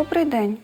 Добрий день!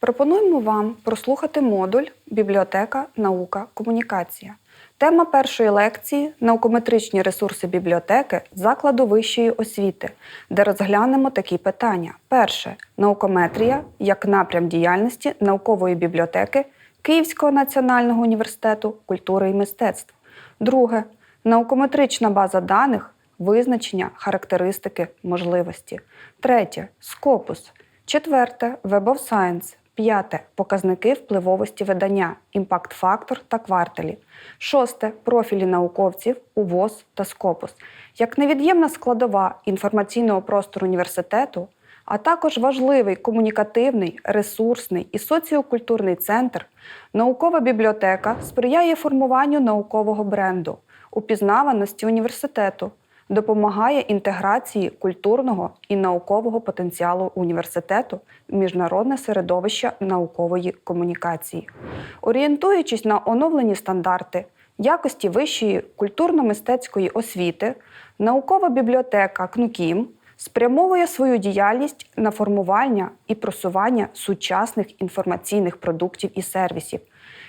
Пропонуємо вам прослухати модуль Бібліотека, наука, комунікація. Тема першої лекції наукометричні ресурси бібліотеки закладу вищої освіти, де розглянемо такі питання: перше наукометрія як напрям діяльності наукової бібліотеки Київського національного університету культури і мистецтв. Друге наукометрична база даних, визначення, характеристики, можливості. Третє скопус. Четверте Web of Science. П'яте показники впливовості видання, імпакт-фактор та кварталі. Шосте профілі науковців, УВОЗ та Скопус. Як невід'ємна складова інформаційного простору університету, а також важливий комунікативний, ресурсний і соціокультурний центр, наукова бібліотека сприяє формуванню наукового бренду, упізнаваності університету, допомагає інтеграції культурного і наукового потенціалу університету в міжнародне середовище наукової комунікації, орієнтуючись на оновлені стандарти якості вищої культурно-мистецької освіти, наукова бібліотека КНУКІМ спрямовує свою діяльність на формування і просування сучасних інформаційних продуктів і сервісів,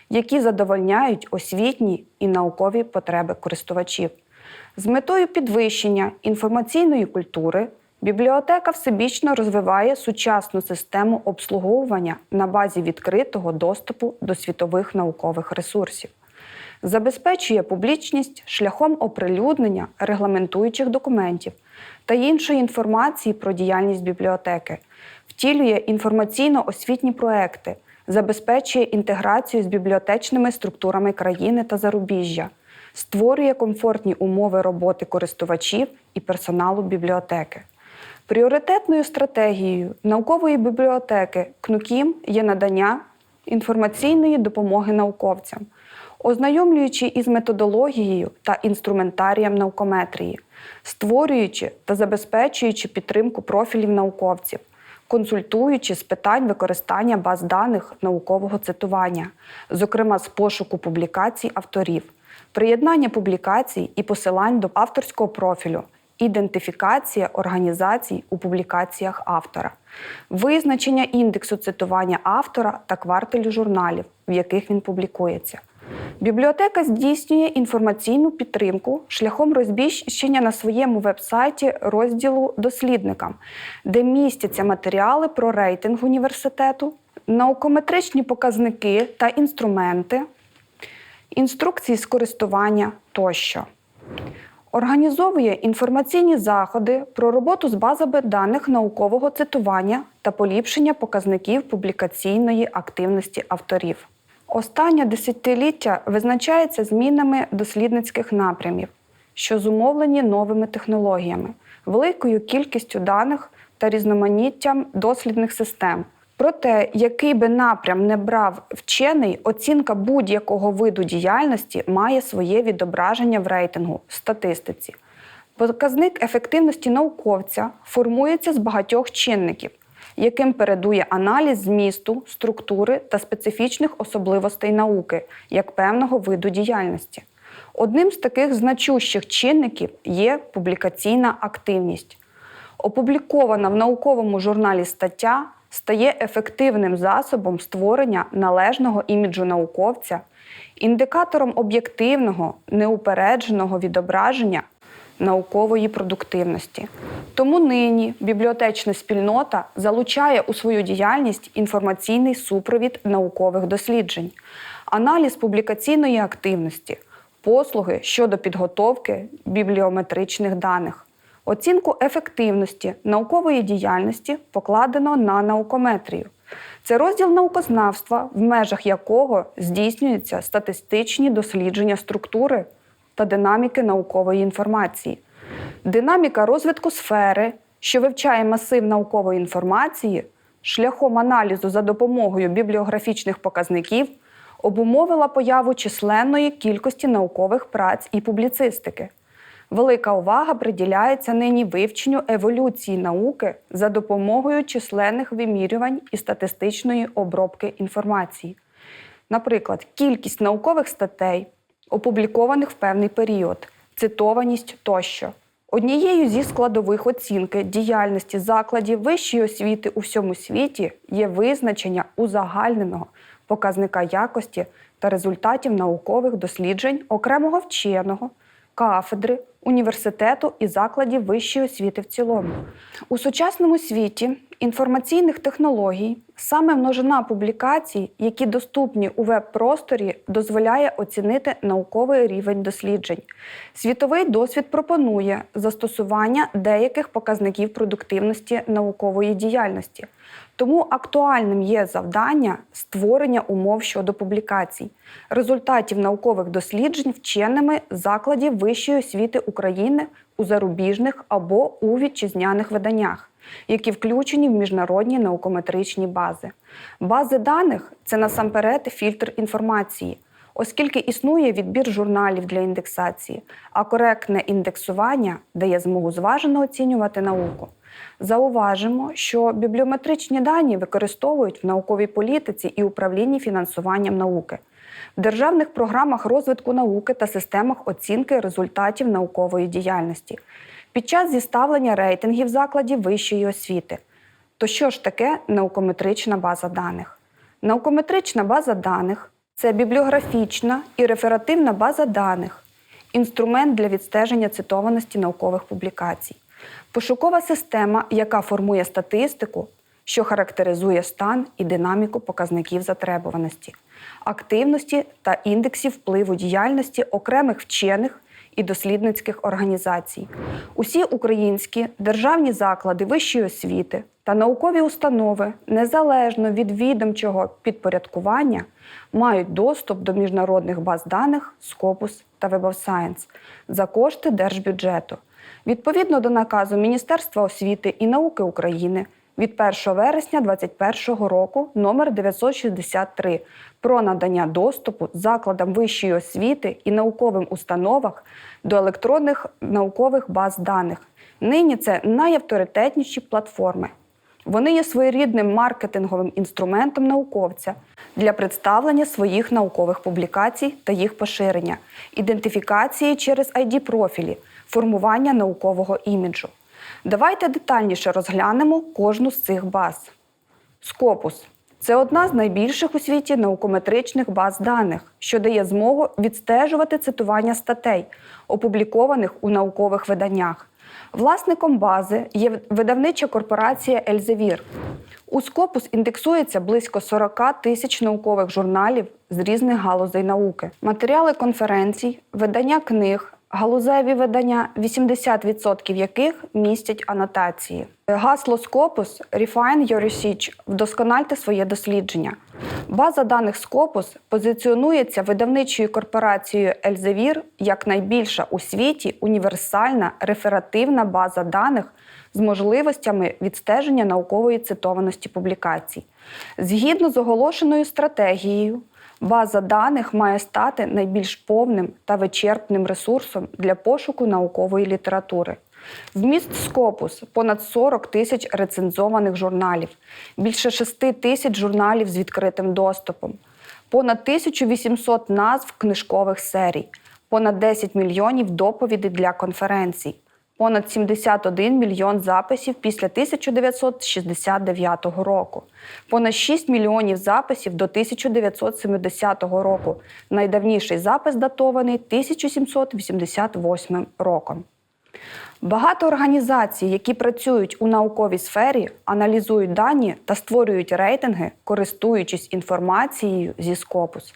які задовольняють освітні і наукові потреби користувачів. З метою підвищення інформаційної культури бібліотека всебічно розвиває сучасну систему обслуговування на базі відкритого доступу до світових наукових ресурсів, забезпечує публічність шляхом оприлюднення регламентуючих документів та іншої інформації про діяльність бібліотеки, втілює інформаційно-освітні проекти, забезпечує інтеграцію з бібліотечними структурами країни та зарубіжжя створює комфортні умови роботи користувачів і персоналу бібліотеки. Пріоритетною стратегією наукової бібліотеки КНУКІМ є надання інформаційної допомоги науковцям, ознайомлюючи із методологією та інструментарієм наукометрії, створюючи та забезпечуючи підтримку профілів науковців, консультуючи з питань використання баз даних наукового цитування, зокрема з пошуку публікацій авторів приєднання публікацій і посилань до авторського профілю, ідентифікація організацій у публікаціях автора, визначення індексу цитування автора та квартелю журналів, в яких він публікується. Бібліотека здійснює інформаційну підтримку шляхом розміщення на своєму веб-сайті розділу дослідникам, де містяться матеріали про рейтинг університету, наукометричні показники та інструменти, інструкції з користування тощо. Організовує інформаційні заходи про роботу з базами даних наукового цитування та поліпшення показників публікаційної активності авторів. Останнє десятиліття визначається змінами дослідницьких напрямів, що зумовлені новими технологіями, великою кількістю даних та різноманіттям дослідних систем. Про те, який би напрям не брав вчений, оцінка будь-якого виду діяльності має своє відображення в рейтингу статистиці. Показник ефективності науковця формується з багатьох чинників, яким передує аналіз змісту, структури та специфічних особливостей науки як певного виду діяльності. Одним з таких значущих чинників є публікаційна активність. Опублікована в науковому журналі стаття стає ефективним засобом створення належного іміджу науковця, індикатором об'єктивного, неупередженого відображення наукової продуктивності. Тому нині бібліотечна спільнота залучає у свою діяльність інформаційний супровід наукових досліджень, аналіз публікаційної активності, послуги щодо підготовки бібліометричних даних. Оцінку ефективності наукової діяльності покладено на наукометрію. Це розділ наукознавства, в межах якого здійснюються статистичні дослідження структури та динаміки наукової інформації. Динаміка розвитку сфери, що вивчає масив наукової інформації, шляхом аналізу за допомогою бібліографічних показників, обумовила появу численної кількості наукових праць і публіцистики. Велика увага приділяється нині вивченню еволюції науки за допомогою численних вимірювань і статистичної обробки інформації. Наприклад, кількість наукових статей, опублікованих в певний період, цитованість тощо. Однією зі складових оцінки діяльності закладів вищої освіти у всьому світі є визначення узагальненого показника якості та результатів наукових досліджень окремого вченого, кафедри, університету і закладів вищої освіти в цілому. У сучасному світі інформаційних технологій саме множина публікацій, які доступні у веб-просторі, дозволяє оцінити науковий рівень досліджень. Світовий досвід пропонує застосування деяких показників продуктивності наукової діяльності. Тому актуальним є завдання створення умов щодо публікацій, результатів наукових досліджень вченими закладів вищої освіти України у зарубіжних або у вітчизняних виданнях, які включені в міжнародні наукометричні бази. Бази даних це насамперед фільтр інформації. Оскільки існує відбір журналів для індексації, а коректне індексування дає змогу зважено оцінювати науку. Зауважимо, що бібліометричні дані використовують в науковій політиці і управлінні фінансуванням науки, в державних програмах розвитку науки та системах оцінки результатів наукової діяльності, під час зіставлення рейтингів закладів вищої освіти. То що ж таке наукометрична база даних? Наукометрична база даних це бібліографічна і реферативна база даних, інструмент для відстеження цитованості наукових публікацій, пошукова система, яка формує статистику, що характеризує стан і динаміку показників затребуваності, активності та індексів впливу діяльності окремих вчених і дослідницьких організацій. Усі українські державні заклади вищої освіти та наукові установи, незалежно від відомчого підпорядкування, мають доступ до міжнародних баз даних Scopus та Web of Science за кошти держбюджету. Відповідно до наказу Міністерства освіти і науки України від 1 вересня 2021 року номер 963 про надання доступу закладам вищої освіти і науковим установах до електронних наукових баз даних. Нині це найавторитетніші платформи. Вони є своєрідним маркетинговим інструментом науковця для представлення своїх наукових публікацій та їх поширення, ідентифікації через id профілі формування наукового іміджу. Давайте детальніше розглянемо кожну з цих баз. Скопус це одна з найбільших у світі наукометричних баз даних, що дає змогу відстежувати цитування статей, опублікованих у наукових виданнях. Власником бази є видавнича корпорація Ельзевір. У Скопус індексується близько 40 тисяч наукових журналів з різних галузей науки, матеріали конференцій, видання книг, галузеві видання, 80% яких містять анотації. Гасло Scopus Refine Your Research – вдоскональте своє дослідження. База даних Scopus позиціонується видавничою корпорацією Elsevier як найбільша у світі універсальна реферативна база даних з можливостями відстеження наукової цитованості публікацій. Згідно з оголошеною стратегією, База даних має стати найбільш повним та вичерпним ресурсом для пошуку наукової літератури. Вміст Scopus – понад 40 тисяч рецензованих журналів, більше 6 тисяч журналів з відкритим доступом, понад 1800 назв книжкових серій, понад 10 мільйонів доповідей для конференцій, понад 71 мільйон записів після 1969 року, понад 6 мільйонів записів до 1970 року. Найдавніший запис датований 1788 роком. Багато організацій, які працюють у науковій сфері, аналізують дані та створюють рейтинги, користуючись інформацією зі Scopus.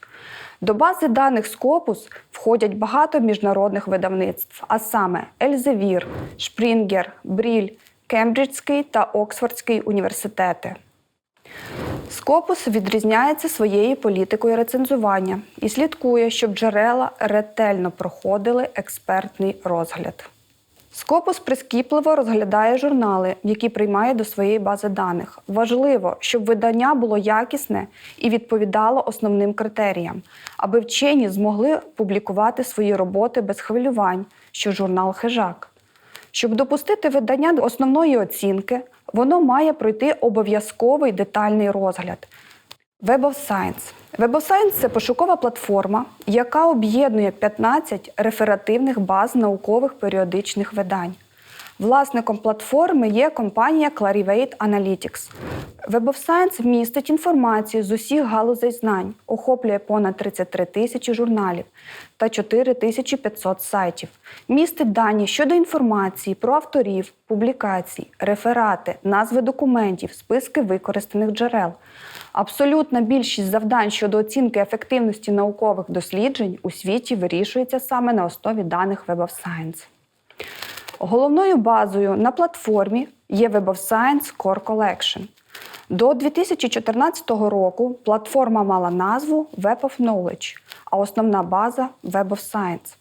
До бази даних Scopus входять багато міжнародних видавництв, а саме Ельзевір, Шпрінгер, Бріль, Кембриджський та Оксфордський університети. Скопус відрізняється своєю політикою рецензування і слідкує, щоб джерела ретельно проходили експертний розгляд. Скопус прискіпливо розглядає журнали, які приймає до своєї бази даних. Важливо, щоб видання було якісне і відповідало основним критеріям, аби вчені змогли публікувати свої роботи без хвилювань, що журнал хижак. Щоб допустити видання до основної оцінки, воно має пройти обов'язковий детальний розгляд. Web of Science. Web of Science – це пошукова платформа, яка об'єднує 15 реферативних баз наукових періодичних видань. Власником платформи є компанія Clarivate Analytics. Web of Science містить інформацію з усіх галузей знань, охоплює понад 33 тисячі журналів та 4500 сайтів. Містить дані щодо інформації про авторів, публікацій, реферати, назви документів, списки використаних джерел. Абсолютна більшість завдань щодо оцінки ефективності наукових досліджень у світі вирішується саме на основі даних Web of Science. Головною базою на платформі є Web of Science Core Collection. До 2014 року платформа мала назву Web of Knowledge, а основна база Web of Science.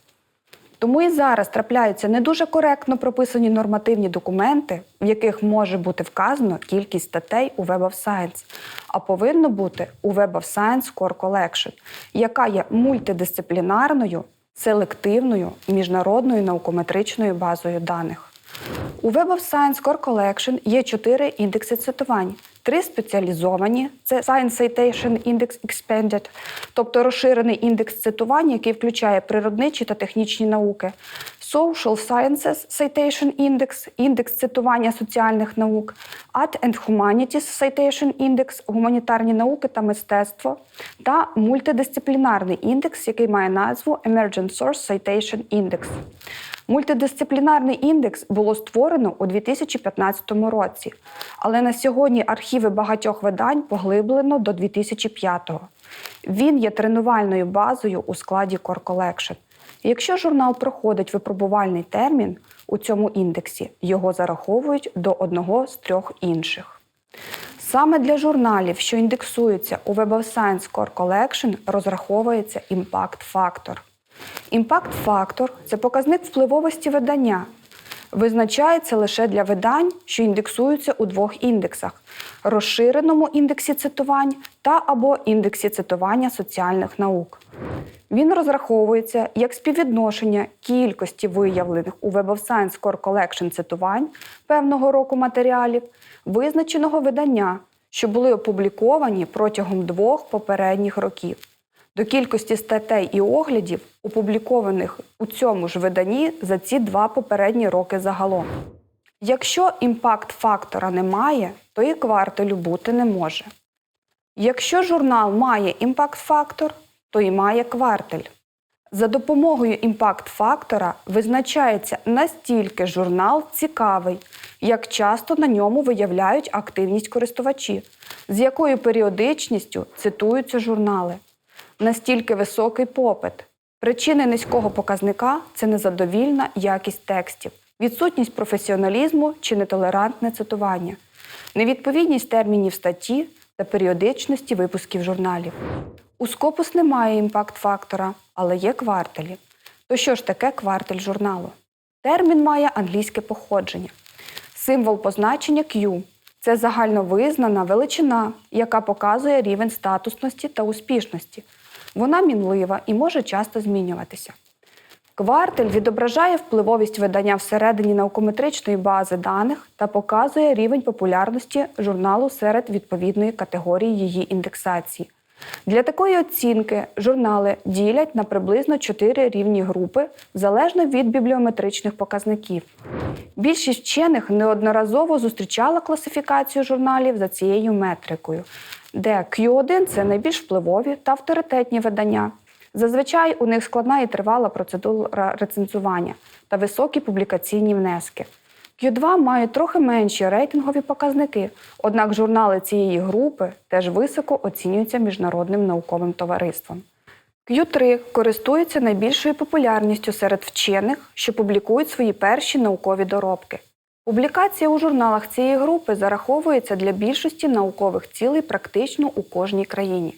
Тому і зараз трапляються не дуже коректно прописані нормативні документи, в яких може бути вказано кількість статей у Web of Science, а повинно бути у Web of Science Core Collection, яка є мультидисциплінарною, селективною міжнародною наукометричною базою даних. У Web of Science Core Collection є чотири індекси цитувань. Три спеціалізовані. Це Science Citation Index Expanded, тобто розширений індекс цитувань, який включає природничі та технічні науки, Social Sciences Citation Index, індекс цитування соціальних наук, Art and Humanities Citation Index, гуманітарні науки та мистецтво, та мультидисциплінарний індекс, який має назву Emergent Source Citation Index. Мультидисциплінарний індекс було створено у 2015 році, але на сьогодні архіви багатьох видань поглиблено до 2005-го. Він є тренувальною базою у складі Core Collection. Якщо журнал проходить випробувальний термін у цьому індексі, його зараховують до одного з трьох інших. Саме для журналів, що індексуються у Web of Science Core Collection, розраховується імпакт-фактор. Імпакт-фактор це показник впливовості видання. Визначається лише для видань, що індексуються у двох індексах: розширеному індексі цитувань та або індексі цитування соціальних наук. Він розраховується як співвідношення кількості виявлених у Web of Science Core Collection цитувань певного року матеріалів, визначеного видання, що були опубліковані протягом двох попередніх років до кількості статей і оглядів, опублікованих у цьому ж виданні за ці два попередні роки загалом. Якщо імпакт-фактора немає, то і кварталю бути не може. Якщо журнал має імпакт-фактор, то і має кварталь. За допомогою імпакт-фактора визначається настільки журнал цікавий, як часто на ньому виявляють активність користувачі, з якою періодичністю цитуються журнали настільки високий попит. Причини низького показника це незадовільна якість текстів, відсутність професіоналізму чи нетолерантне цитування, невідповідність термінів статті та періодичності випусків журналів. У Scopus немає імпакт-фактора, але є кварталі. То що ж таке кварталь журналу? Термін має англійське походження. Символ позначення Q це загальновизнана величина, яка показує рівень статусності та успішності. Вона мінлива і може часто змінюватися. Квартель відображає впливовість видання всередині наукометричної бази даних та показує рівень популярності журналу серед відповідної категорії її індексації. Для такої оцінки журнали ділять на приблизно 4 рівні групи залежно від бібліометричних показників. Більшість вчених неодноразово зустрічала класифікацію журналів за цією метрикою, де Q1 це найбільш впливові та авторитетні видання. Зазвичай у них складна і тривала процедура рецензування та високі публікаційні внески. Q2 мають трохи менші рейтингові показники, однак журнали цієї групи теж високо оцінюються міжнародним науковим товариством. Q3 користується найбільшою популярністю серед вчених, що публікують свої перші наукові доробки. Публікація у журналах цієї групи зараховується для більшості наукових цілей практично у кожній країні.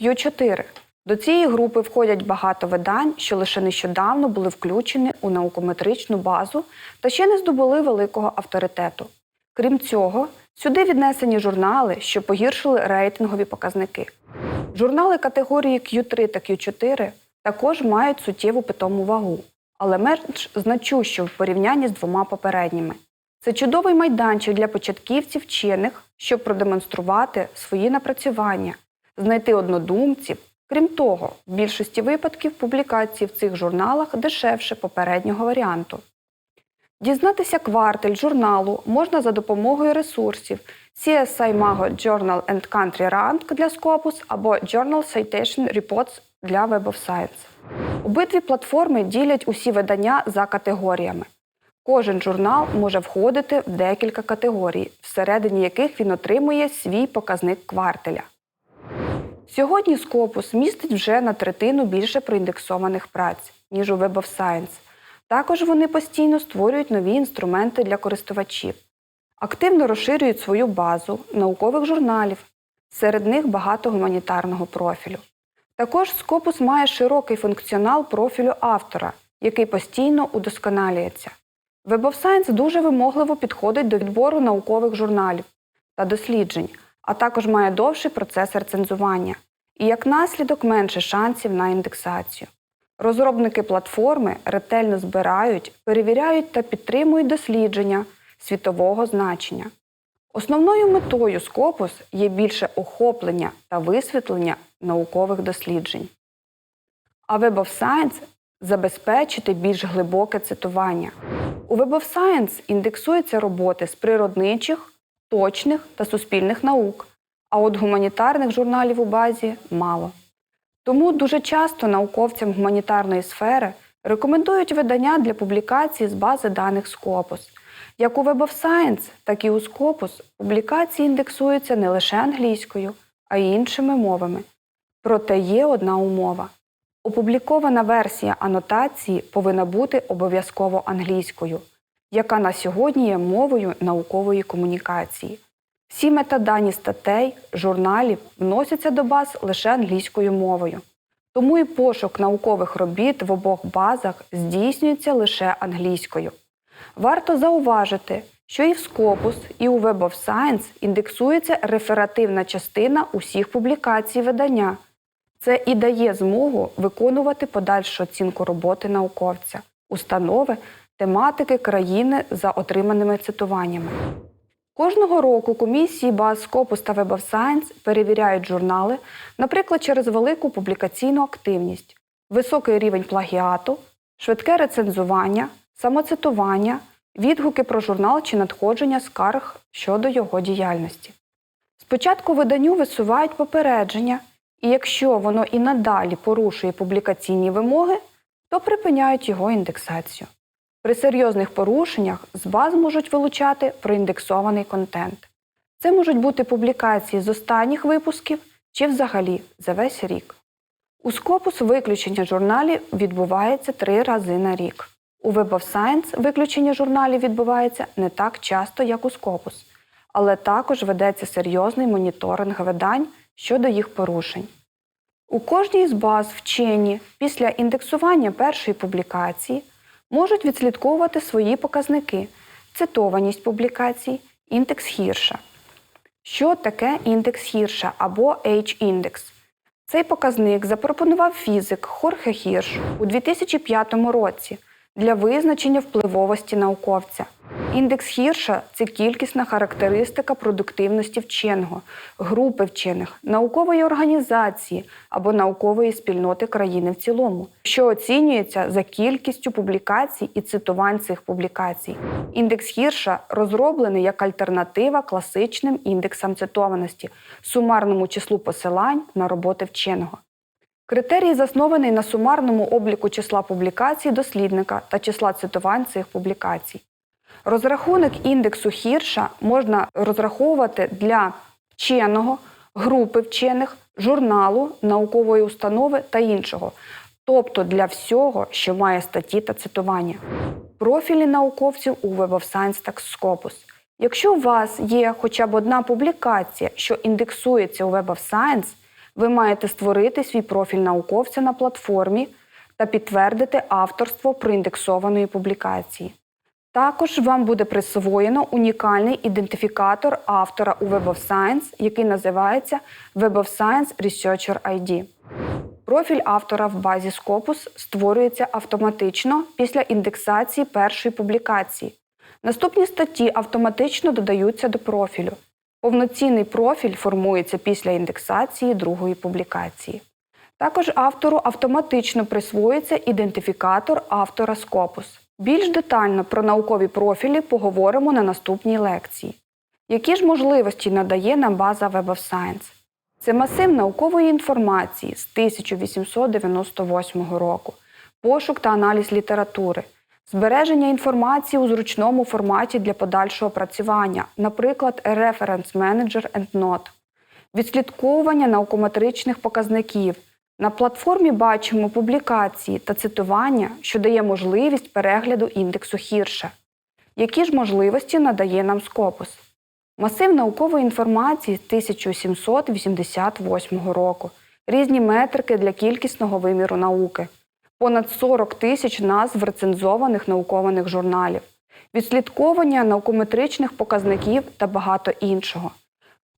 Q4 до цієї групи входять багато видань, що лише нещодавно були включені у наукометричну базу та ще не здобули великого авторитету. Крім цього, сюди віднесені журнали, що погіршили рейтингові показники. Журнали категорії Q3 та Q4 також мають суттєву питому вагу, але менш значущу в порівнянні з двома попередніми. Це чудовий майданчик для початківців вчених, щоб продемонструвати свої напрацювання, знайти однодумців. Крім того, в більшості випадків публікації в цих журналах дешевше попереднього варіанту. Дізнатися квартель журналу можна за допомогою ресурсів CSI Mago Journal and Country Rank для Scopus або Journal Citation Reports для Web of Science. Обидві платформи ділять усі видання за категоріями. Кожен журнал може входити в декілька категорій, всередині яких він отримує свій показник квартеля. Сьогодні Scopus містить вже на третину більше проіндексованих праць, ніж у Web of Science. Також вони постійно створюють нові інструменти для користувачів, активно розширюють свою базу наукових журналів, серед них багато гуманітарного профілю. Також Scopus має широкий функціонал профілю автора, який постійно удосконалюється. Web of Science дуже вимогливо підходить до відбору наукових журналів та досліджень, а також має довший процес рецензування і як наслідок менше шансів на індексацію. Розробники платформи ретельно збирають, перевіряють та підтримують дослідження світового значення. Основною метою Scopus є більше охоплення та висвітлення наукових досліджень. А Web of Science забезпечити більш глибоке цитування. У Web of Science індексуються роботи з природничих, точних та суспільних наук, а от гуманітарних журналів у базі мало. Тому дуже часто науковцям гуманітарної сфери рекомендують видання для публікації з бази даних Scopus. Як у Web of Science, так і у Scopus публікації індексуються не лише англійською, а й іншими мовами. Проте є одна умова. Опублікована версія анотації повинна бути обов'язково англійською, яка на сьогодні є мовою наукової комунікації. Всі метадані статей, журналів вносяться до баз лише англійською мовою. Тому і пошук наукових робіт в обох базах здійснюється лише англійською. Варто зауважити, що і в Scopus, і у Web of Science індексується реферативна частина усіх публікацій видання. Це і дає змогу виконувати подальшу оцінку роботи науковця, установи, тематики країни за отриманими цитуваннями. Кожного року комісії баз Scopus та Web of Science перевіряють журнали, наприклад, через велику публікаційну активність, високий рівень плагіату, швидке рецензування, самоцитування, відгуки про журнал чи надходження скарг щодо його діяльності. Спочатку виданню висувають попередження, і якщо воно і надалі порушує публікаційні вимоги, то припиняють його індексацію. При серйозних порушеннях з баз можуть вилучати проіндексований контент. Це можуть бути публікації з останніх випусків чи взагалі за весь рік. У Scopus виключення журналів відбувається три рази на рік. У Web of Science виключення журналів відбувається не так часто, як у Scopus, але також ведеться серйозний моніторинг видань щодо їх порушень. У кожній з баз вчені після індексування першої публікації можуть відслідковувати свої показники, цитованість публікацій, індекс Хірша. Що таке індекс Хірша або H-індекс? Цей показник запропонував фізик Хорхе Хірш у 2005 році для визначення впливовості науковця. Індекс Хірша це кількісна характеристика продуктивності вченого, групи вчених, наукової організації або наукової спільноти країни в цілому, що оцінюється за кількістю публікацій і цитувань цих публікацій. Індекс Хірша розроблений як альтернатива класичним індексам цитованості, сумарному числу посилань на роботи вченого. Критерій заснований на сумарному обліку числа публікацій дослідника та числа цитувань цих публікацій. Розрахунок індексу Хірша можна розраховувати для вченого, групи вчених, журналу, наукової установи та іншого, тобто для всього, що має статті та цитування. Профілі науковців у Web of Science та Scopus. Якщо у вас є хоча б одна публікація, що індексується у Web of Science, ви маєте створити свій профіль науковця на платформі та підтвердити авторство проіндексованої публікації. Також вам буде присвоєно унікальний ідентифікатор автора у Web of Science, який називається Web of Science Researcher ID. Профіль автора в базі Scopus створюється автоматично після індексації першої публікації. Наступні статті автоматично додаються до профілю. Повноцінний профіль формується після індексації другої публікації. Також автору автоматично присвоюється ідентифікатор автора Scopus. Більш детально про наукові профілі поговоримо на наступній лекції. Які ж можливості надає нам база Web of Science? Це масив наукової інформації з 1898 року, пошук та аналіз літератури, збереження інформації у зручному форматі для подальшого опрацювання, наприклад, Reference Manager and відслідковування наукометричних показників. На платформі бачимо публікації та цитування, що дає можливість перегляду індексу Хірша. Які ж можливості надає нам Scopus? Масив наукової інформації з 1788 року, різні метрики для кількісного виміру науки, понад 40 тисяч назв рецензованих наукових журналів, відслідковування наукометричних показників та багато іншого.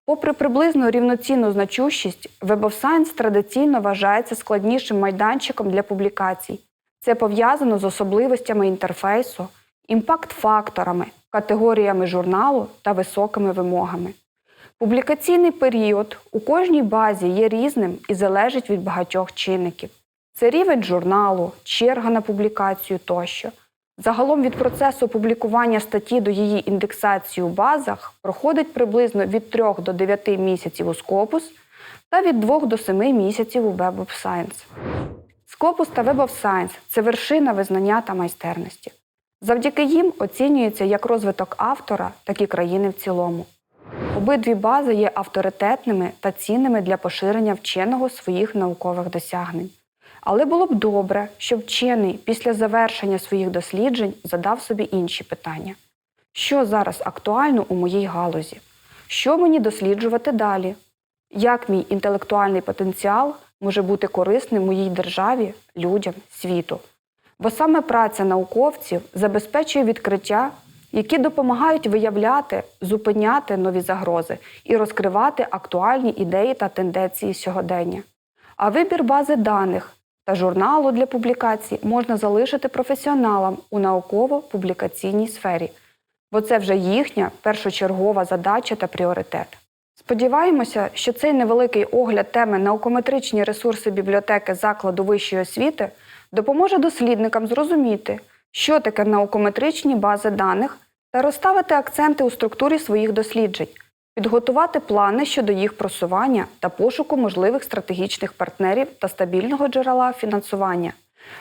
Попри приблизно рівноцінну значущість, Web of Science традиційно вважається складнішим майданчиком для публікацій. Це пов'язано з особливостями інтерфейсу, імпакт-факторами, категоріями журналу та високими вимогами. Публікаційний період у кожній базі є різним і залежить від багатьох чинників. Це рівень журналу, черга на публікацію тощо. Загалом від процесу публікування статті до її індексації у базах проходить приблизно від 3 до 9 місяців у Scopus та від 2 до 7 місяців у Web of Science. Scopus та Web of Science – це вершина визнання та майстерності. Завдяки їм оцінюється як розвиток автора, так і країни в цілому. Обидві бази є авторитетними та цінними для поширення вченого своїх наукових досягнень. Але було б добре, щоб вчений після завершення своїх досліджень задав собі інші питання: що зараз актуально у моїй галузі? Що мені досліджувати далі? Як мій інтелектуальний потенціал може бути корисним моїй державі, людям, світу? Бо саме праця науковців забезпечує відкриття, які допомагають виявляти, зупиняти нові загрози і розкривати актуальні ідеї та тенденції сьогодення. А вибір бази даних та журналу для публікацій можна залишити професіоналам у науково-публікаційній сфері, бо це вже їхня першочергова задача та пріоритет. Сподіваємося, що цей невеликий огляд теми наукометричні ресурси бібліотеки закладу вищої освіти допоможе дослідникам зрозуміти, що таке наукометричні бази даних та розставити акценти у структурі своїх досліджень, підготувати плани щодо їх просування та пошуку можливих стратегічних партнерів та стабільного джерела фінансування,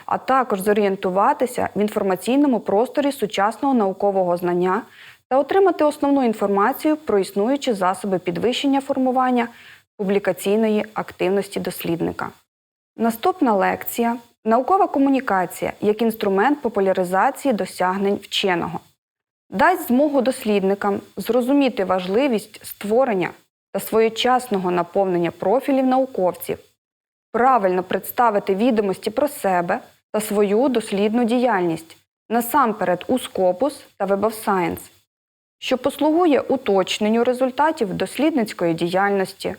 а також зорієнтуватися в інформаційному просторі сучасного наукового знання та отримати основну інформацію про існуючі засоби підвищення формування публікаційної активності дослідника. Наступна лекція наукова комунікація як інструмент популяризації досягнень вченого дасть змогу дослідникам зрозуміти важливість створення та своєчасного наповнення профілів науковців, правильно представити відомості про себе та свою дослідну діяльність насамперед у Scopus та Web of Science, що послугує уточненню результатів дослідницької діяльності,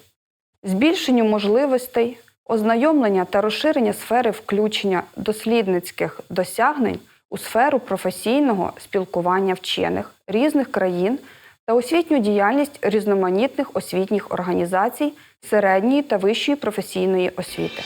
збільшенню можливостей, ознайомлення та розширення сфери включення дослідницьких досягнень у сферу професійного спілкування вчених різних країн та освітню діяльність різноманітних освітніх організацій середньої та вищої професійної освіти.